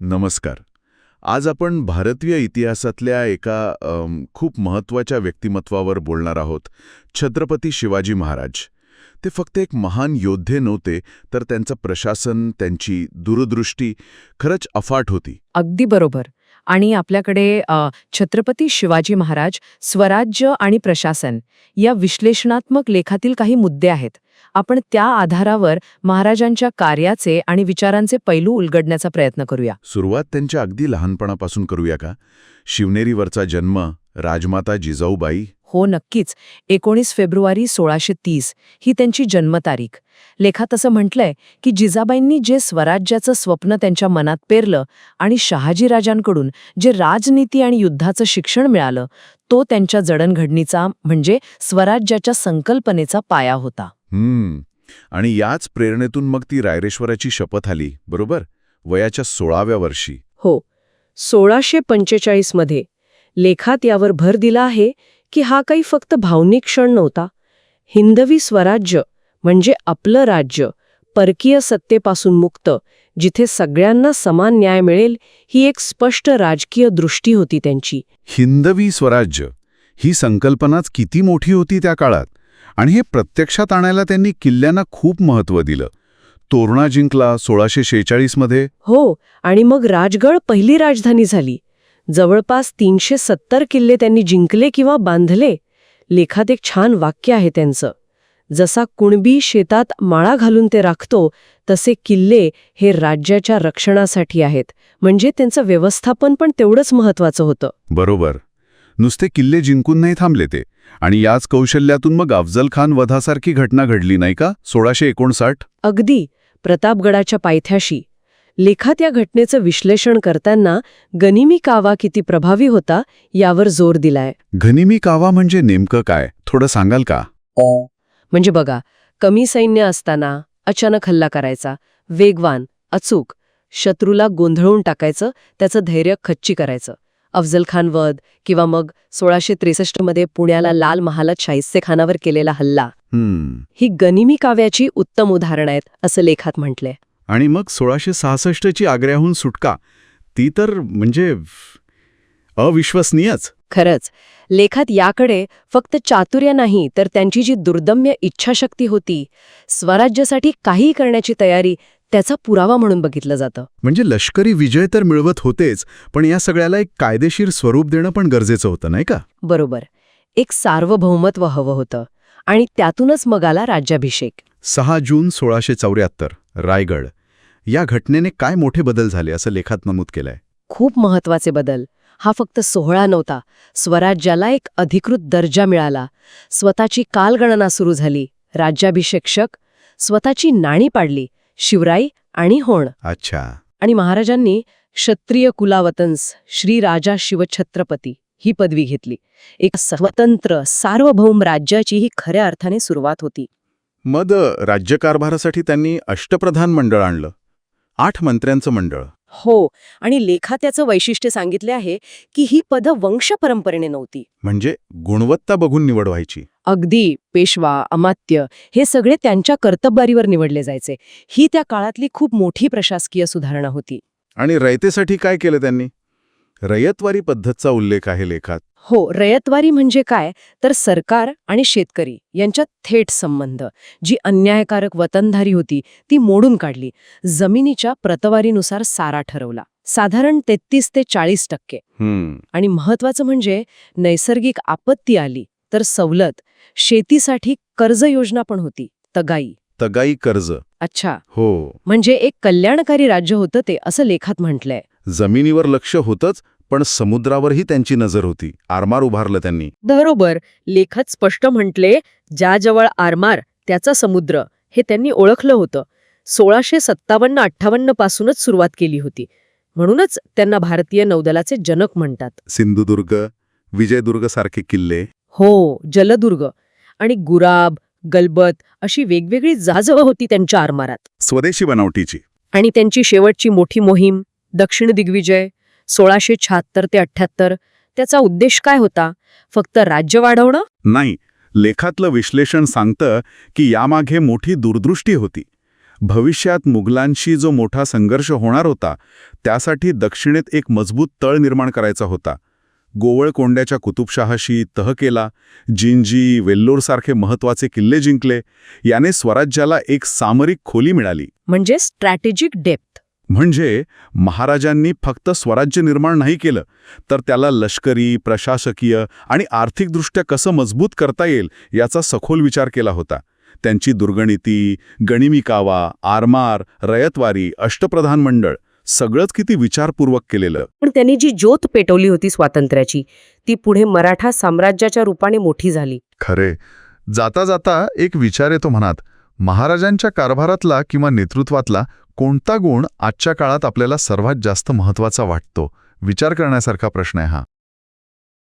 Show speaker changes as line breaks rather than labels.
नमस्कार. आज आपण भारतीय इतिहासातल्या एका अम, खूप महत्त्वाच्या व्यक्तिमत्वावर बोलणार आहोत छत्रपती शिवाजी महाराज. ते फक्त एक महान योद्धे नव्हते तर त्यांचं प्रशासन त्यांची दूरदृष्टी खरंच अफाट होती.
अगदी बरोबर. आणि आपल्याकडे छत्रपती शिवाजी महाराज स्वराज्य आणि प्रशासन या विश्लेषणात्मक लेखातील काही मुद्दे आहेत. आपण त्या आधारावर महाराजांच्या कार्याचे आणि विचारांचे पैलू उलगडण्याचा प्रयत्न करूया.
सुरुवात त्यांच्या अगदी लहानपणापासून करूया का? शिवनेरीवरचा जन्म राजमाता जिजाऊबाई
हो नक्कीच. एकोणीस फेब्रुवारी सोळाशे तीस ही त्यांची जन्मतारीख. लेखात असं म्हटलंय की जिजाबाईंनी जे स्वराज्याचं स्वप्न त्यांच्या मनात पेरलं आणि शहाजीराजांकडून जे राजनीती आणि युद्धाचं शिक्षण मिळालं तो त्यांच्या जडणघडणीचा म्हणजे स्वराज्याच्या संकल्पनेचा पाया होता.
हम्म. आणि याच प्रेरणेतून मग ती रायरेश्वराची शपथ आली बरोबर? वयाच्या सोळाव्या वर्षी.
हो. सोळाशे पंचेचाळीसमध्ये लेखात यावर भर दिला आहे की हा काही फक्त भावनिक क्षण नव्हता. हिंदवी स्वराज्य म्हणजे आपलं राज्य परकीय सत्तेपासून मुक्त जिथे सगळ्यांना समान न्याय मिळेल ही एक स्पष्ट राजकीय दृष्टी होती त्यांची.
हिंदवी स्वराज्य ही संकल्पनाच किती मोठी होती त्या काळात आणि हे प्रत्यक्षात आणायला त्यांनी किल्ल्यांना खूप महत्त्व दिलं. तोरणा जिंकला सोळाशे शेहेचाळीसमध्ये.
हो आणि मग राजगड पहिली राजधानी झाली. जवळपास तीनशे सत्तर किल्ले त्यांनी जिंकले किंवा बांधले लेखात एक छान वाक्य आहे त्यांचं. जसा कुणबी शेतात माळा घालून ते राखतो तसे किल्ले हे राज्याच्या रक्षणासाठी आहेत. म्हणजे त्यांचं व्यवस्थापन पण तेवढंच महत्वाचं होतं.
बरोबर. नुसते किल्ले जिंकून नाही थांबले ते. आणि याच कौशल्यातून मग अफजल खान वधासारखी घटना घडली नाही का? सोळाशे एकोणसाठ?
अगदी. प्रतापगडाच्या पायथ्याशी. लेखात या घटनेचं विश्लेषण करताना गनिमी कावा किती प्रभावी होता यावर जोर दिलाय.
घनिमी कावा म्हणजे नेमकं काय? थोडं सांगाल का?
म्हणजे बघा कमी सैन्य असताना अचानक हल्ला करायचा. वेगवान अचूक शत्रूला गोंधळून टाकायचं त्याचं धैर्य खच्ची करायचं. अफजल खान वध किंवा मग सोळाशे त्रेसष्टमध्ये पुण्याला लाल महालात शाहिस्ते खानावर केलेला हल्ला. ही गनिमी काव्याची उत्तम उदाहरणं आहेत असं लेखात म्हटलंय.
आणि मग सोळाशे सहासष्टची आग्र्याहून सुटका. ती तर म्हणजे अविश्वसनीयच.
खरंच. लेखात याकडे फक्त चातुर्य नाही तर त्यांची जी दुर्दम्य इच्छाशक्ती होती स्वराज्यासाठी काहीही करण्याची तयारी त्याचा पुरावा म्हणून बघितलं जातं.
म्हणजे लष्करी विजय तर मिळवत होतेच पण या सगळ्याला एक कायदेशीर स्वरूप देणं पण गरजेचं होतं नाही का?
बरोबर. एक सार्वभौमत्व हवं होतं आणि त्यातूनच मग आला राज्याभिषेक.
सहा जून सोळाशे चौऱ्याहत्तर रायगड. या घटनेने काय मोठे बदल झाले असं लेखात नमूद केलंय?
खूप महत्त्वाचे बदल. हा फक्त सोहळा नव्हता. स्वराज्याला एक अधिकृत दर्जा मिळाला. स्वतःची कालगणना सुरू झाली. राज्याभिषेक्षक स्वतःची नाणी पाडली. शिवराई आणि होण.
अच्छा.
आणि महाराजांनी क्षत्रिय कुलावतंस श्री राजा शिवछत्रपती ही पदवी घेतली. एक स्वतंत्र सार्वभौम राज्याची ही खऱ्या अर्थाने सुरुवात होती.
मग राज्यकारभारासाठी त्यांनी अष्टप्रधान मंडळ आणलं. आठ मंत्र्यांचं मंडळ.
हो आणि लेखात त्याचं वैशिष्ट्य सांगितले आहे की ही पदं वंश परंपरेने नव्हती.
म्हणजे गुणवत्ता बघून निवड व्हायची
अगदी पेशवा अमात्य हे सगळे त्यांच्या कर्तबगारीवर निवडले जायचे. ही त्या काळातली खूप मोठी प्रशासकीय सुधारणा होती.
आणि रयतेसाठी काय केलं त्यांनी? रयतवारी पद्धतचा उल्लेख आहे लेखात.
हो रयतवारी म्हणजे काय? तर सरकार आणि शेतकरी यांच्यात थेट संबंध. जी अन्यायकारक वतनधारी होती ती मोडून काढली. जमिनीच्या प्रतवारीनुसार सारा ठरवला. साधारण तेहतीस ते चाळीस टक्के. आणि महत्वाचं म्हणजे नैसर्गिक आपत्ती आली तर सवलत शेतीसाठी कर्ज योजना पण होती तगाई.
तगाई कर्ज.
अच्छा.
हो.
म्हणजे एक कल्याणकारी राज्य होतं ते असं लेखात म्हटलंय.
जमिनीवर लक्ष होतंच पण समुद्रावरही त्यांची नजर होती. आरमार उभारलं त्यांनी.
बरोबर. लेखात स्पष्ट म्हटले ज्याजवळ आरमार त्याचा समुद्र हे त्यांनी ओळखलं होतं. सोळाशे सत्तावन्न अठ्ठावन्न पासूनच सुरुवात केली होती. म्हणूनच त्यांना भारतीय नौदलाचे जनक म्हणतात.
सिंधुदुर्ग विजयदुर्ग सारखे किल्ले.
हो जलदुर्ग. आणि गुराब गलबत अशी वेगवेगळी जाजवं होती त्यांच्या आरमारात.
स्वदेशी बनावटीची.
आणि त्यांची शेवटची मोठी मोहीम? दक्षिण दिग्विजय सोळाशे शहात्तर ते अठ्ठ्याहत्तर. त्याचा उद्देश काय होता? फक्त राज्य वाढवणं?
नाही लेखातलं विश्लेषण सांगतं की यामागे मोठी दूरदृष्टी होती. भविष्यात मुघलांशी जो मोठा संघर्ष होणार होता त्यासाठी दक्षिणेत एक मजबूत तळ निर्माण करायचा होता. गोवळकोंड्याच्या कुतुबशहाशी तह केला जिंजी वेल्लोरसारखे महत्त्वाचे किल्ले जिंकले याने स्वराज्याला एक सामरिक खोली मिळाली.
म्हणजे स्ट्रॅटेजिक डेप्थ
म्हणजे महाराजांनी फक्त स्वराज्य निर्माण नाही केलं तर त्याला लष्करी प्रशासकीय आणि आर्थिकदृष्ट्या कसं मजबूत करता येईल याचा सखोल विचार केला होता. त्यांची दुर्गणिती गणिमी कावा आरमार रयतवारी अष्टप्रधान मंडळ सगळंच किती विचारपूर्वक केलेलं.
पण त्यांनी जी ज्योत पेटवली होती स्वातंत्र्याची ती पुढे मराठा साम्राज्याच्या रूपाने मोठी झाली.
खरे. जाता जाता एक विचार येतो मनात. महाराजांच्या कारभारातला किंवा नेतृत्वातला कोणता गुण आजच्या काळात आपल्याला सर्वात जास्त महत्त्वाचा वाटतो? विचार करण्यासारखा प्रश्न आहे हा.